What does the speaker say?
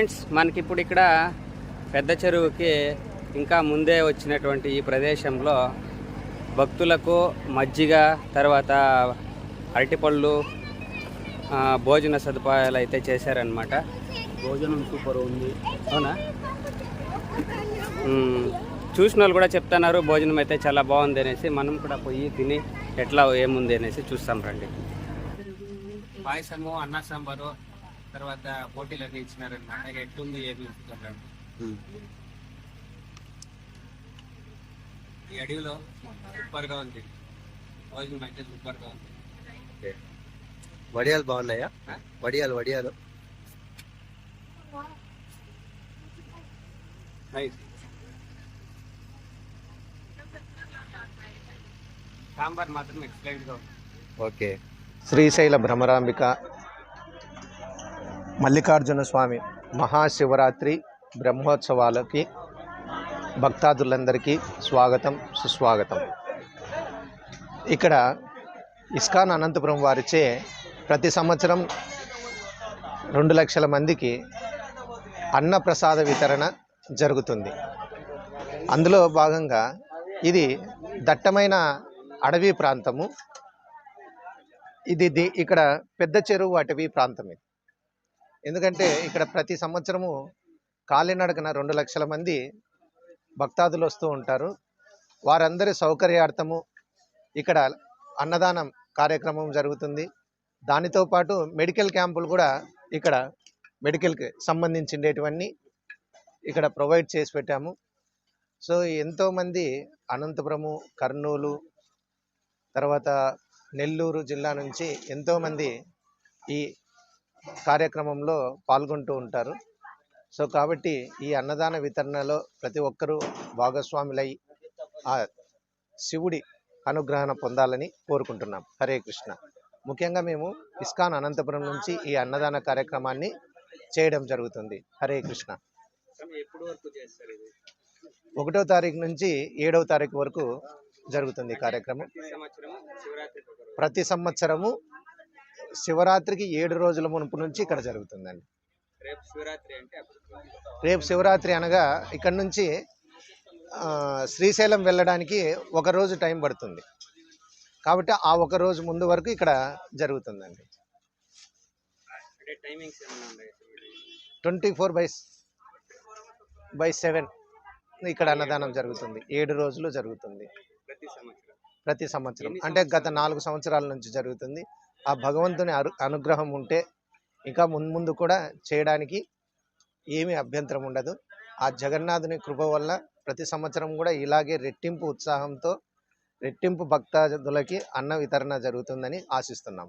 Friends మనకి ఇప్పుడు ఇక్కడ పెద్ద చెరువుకి ఇంకా ముందే వచ్చినటువంటి ఈ ప్రదేశంలో భక్తులకు మజ్జిగ తర్వాత అరటిపళ్ళు భోజన సదుపాయాలు అయితే చేశారనమాట భోజనం సూపర్ ఉంది. అవునా. చూసిన వాళ్ళు కూడా చెప్తున్నారు భోజనం అయితే చాలా బాగుంది అనేసి. మనం కూడా పోయి తిని ఎట్లా ఏముంది అనేసి చూస్తాం రండి. పాయసము అన్న సాంబారు తర్వాత పోటీలు అన్ని ఇచ్చినారనమాట ఎట్లుంది ఏమి చూద్దాం ఈ అడవిలో సూపర్గా ఉంది. భోజనం అయితే సూపర్గా ఉంది వడియాలు బాగున్నాయా? వడియాలు వడియాలు. సాంబార్ మాత్రం ఎక్సలెంట్గా ఓకే. శ్రీశైల భ్రమరాంబిక మల్లికార్జున స్వామి మహాశివరాత్రి బ్రహ్మోత్సవాలకి భక్తాదులందరికీ స్వాగతం సుస్వాగతం. ఇక్కడ ఇస్కాన్ అనంతపురం వారిచే ప్రతి సంవత్సరం రెండు లక్షల మందికి అన్నప్రసాద వితరణ జరుగుతుంది. అందులో భాగంగా ఇది దట్టమైన అడవి ప్రాంతము. ఇది ఇక్కడ పెద్ద చెరువు అటవీ ప్రాంతం ఇది ఎందుకంటే ఇక్కడ ప్రతి సంవత్సరము కాలినడకన రెండు లక్షల మంది భక్తాదులు వస్తూ ఉంటారు. వారందరి సౌకర్యార్థము ఇక్కడ అన్నదానం కార్యక్రమం జరుగుతుంది. దానితో పాటు మెడికల్ క్యాంపులు కూడా ఇక్కడ మెడికల్కి సంబంధించిండేటివన్నీ ఇక్కడ ప్రొవైడ్ చేసి పెట్టాము. సో ఎంతోమంది అనంతపురము కర్నూలు తర్వాత నెల్లూరు జిల్లా నుంచి ఎంతోమంది ఈ కార్యక్రమంలో పాల్గొంటూ ఉంటారు. సో కాబట్టి ఈ అన్నదాన వితరణలో ప్రతి ఒక్కరూ భాగస్వాములై ఆ శివుడి అనుగ్రహణ పొందాలని కోరుకుంటున్నాం. హరే కృష్ణ. ముఖ్యంగా మేము ఇస్కాన్ అనంతపురం నుంచి ఈ అన్నదాన కార్యక్రమాన్ని చేయడం జరుగుతుంది. హరే కృష్ణ. ఒకటో తారీఖు నుంచి ఏడవ తారీఖు వరకు జరుగుతుంది కార్యక్రమం. ప్రతి సంవత్సరము శివరాత్రికి ఏడు రోజుల మునుపు నుంచి ఇక్కడ జరుగుతుందండి. రేపు శివరాత్రి అంటే రేపు శివరాత్రి అనగా ఇక్కడ నుంచి శ్రీశైలం వెళ్ళడానికి ఒక రోజు టైం పడుతుంది. కాబట్టి ఆ ఒక రోజు ముందు వరకు ఇక్కడ జరుగుతుందండి. Twenty four by by seven ఇక్కడ అన్నదానం జరుగుతుంది. ఏడు రోజులు జరుగుతుంది. ప్రతి సంవత్సరం. ప్రతి సంవత్సరం. ఎన్ని అంటే గత? నాలుగు సంవత్సరాల నుంచి జరుగుతుంది. ఆ భగవంతుని అనుగ్రహం ఉంటే ఇంకా ముందు ముందు కూడా చేయడానికి ఏమీ అభ్యంతరం ఉండదు. ఆ జగన్నాథుని కృప వల్ల ప్రతి సంవత్సరం కూడా ఇలాగే రెట్టింపు ఉత్సాహంతో రెట్టింపు భక్తాదులకి అన్న వితరణ జరుగుతుందని ఆశిస్తున్నాం.